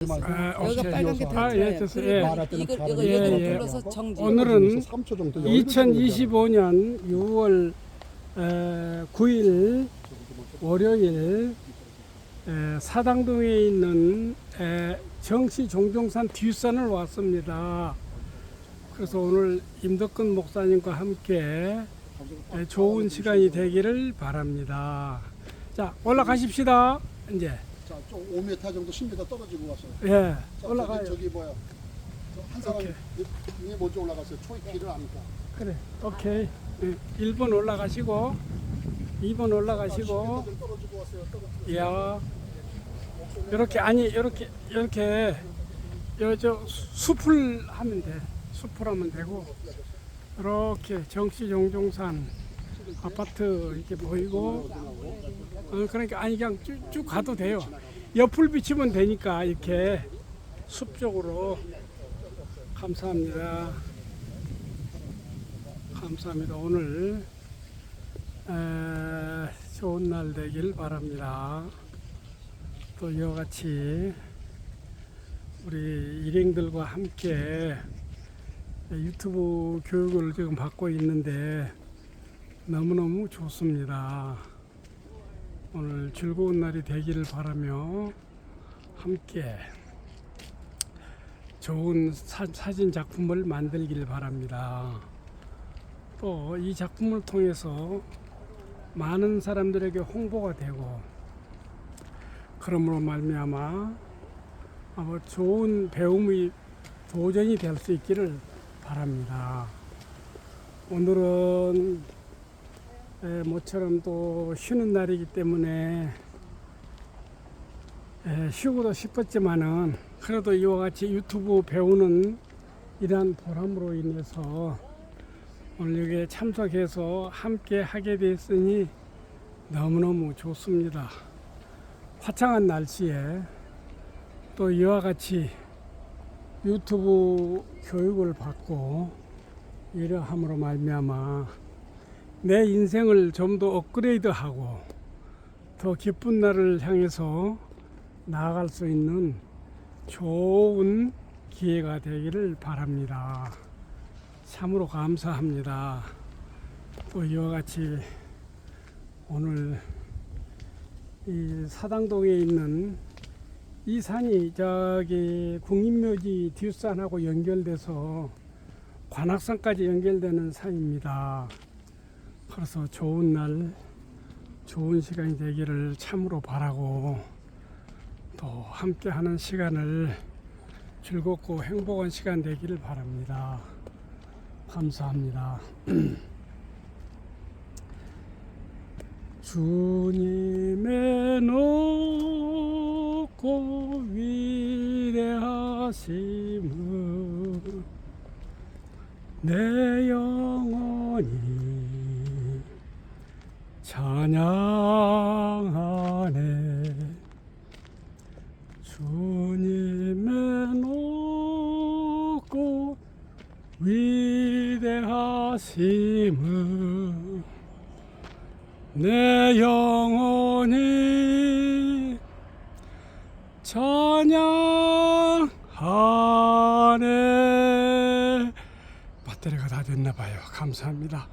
아, 여기가. 빨간 게 아, 다 예, 있어요. 됐어요. 예. 말할 때는 이걸 이거 예, 여기로 예. 불러서 정지. 오늘은 3초 정도 2025년 6월 9일 월요일 에, 사당동에 있는 에, 정시 종종산 뒷산을 왔습니다. 그래서 오늘 임덕근 목사님과 함께 에, 좋은 시간이 되기를 바랍니다. 자 올라가십시다. 이제 자, 좀 5m 정도 10m 떨어지고 왔어요. 예 자, 올라가요. 저기, 저기 뭐야? 저한 사람 오케이. 위에 먼저 올라갔어요. 초이 길을 아니까. 그래 오케이 예, 1번 올라가시고 2번 올라가시고 10m 좀 떨어지고 왔어요. 떨어지고. 야 이렇게 아니 이렇게 이렇게 여저 숲을 하면 돼 숲을 하면 되고 이렇게 정시 종종산 아파트 이렇게 보이고 어, 그러니까 아니 그냥 쭉, 쭉 가도 돼요 옆을 비치면 되니까 이렇게 숲 쪽으로 감사합니다 감사합니다 오늘 에, 좋은 날 되길 바랍니다. 또 이와 같이 우리 일행들과 함께 유튜브 교육을 지금 받고 있는데 너무너무 좋습니다. 오늘 즐거운 날이 되기를 바라며 함께 좋은 사, 사진 작품을 만들길 바랍니다. 또 이 작품을 통해서 많은 사람들에게 홍보가 되고 그러므로 말미암아 아마 좋은 배움의 도전이 될 수 있기를 바랍니다. 오늘은 에, 모처럼 또 쉬는 날이기 때문에 에, 쉬고도 싶었지만은 그래도 이와 같이 유튜브 배우는 이러한 보람으로 인해서 오늘 여기에 참석해서 함께 하게 됐으니 너무너무 좋습니다. 화창한 날씨에 또 이와 같이 유튜브 교육을 받고 이러함으로 말미암아 내 인생을 좀 더 업그레이드하고 더 기쁜 날을 향해서 나아갈 수 있는 좋은 기회가 되기를 바랍니다. 참으로 감사합니다. 또 이와 같이 오늘 이 사당동에 있는 이 산이 저기 국립묘지 뒷산하고 연결돼서 관악산까지 연결되는 산입니다. 그래서 좋은 날, 좋은 시간이 되기를 참으로 바라고 또 함께하는 시간을 즐겁고 행복한 시간 되기를 바랍니다. 감사합니다. 주님의 높고 위대하심을 내 영혼이 찬양하네 주님의 높고 위대하심을 내 영혼이 찬양하네. 배터리가 다 됐나 봐요. 감사합니다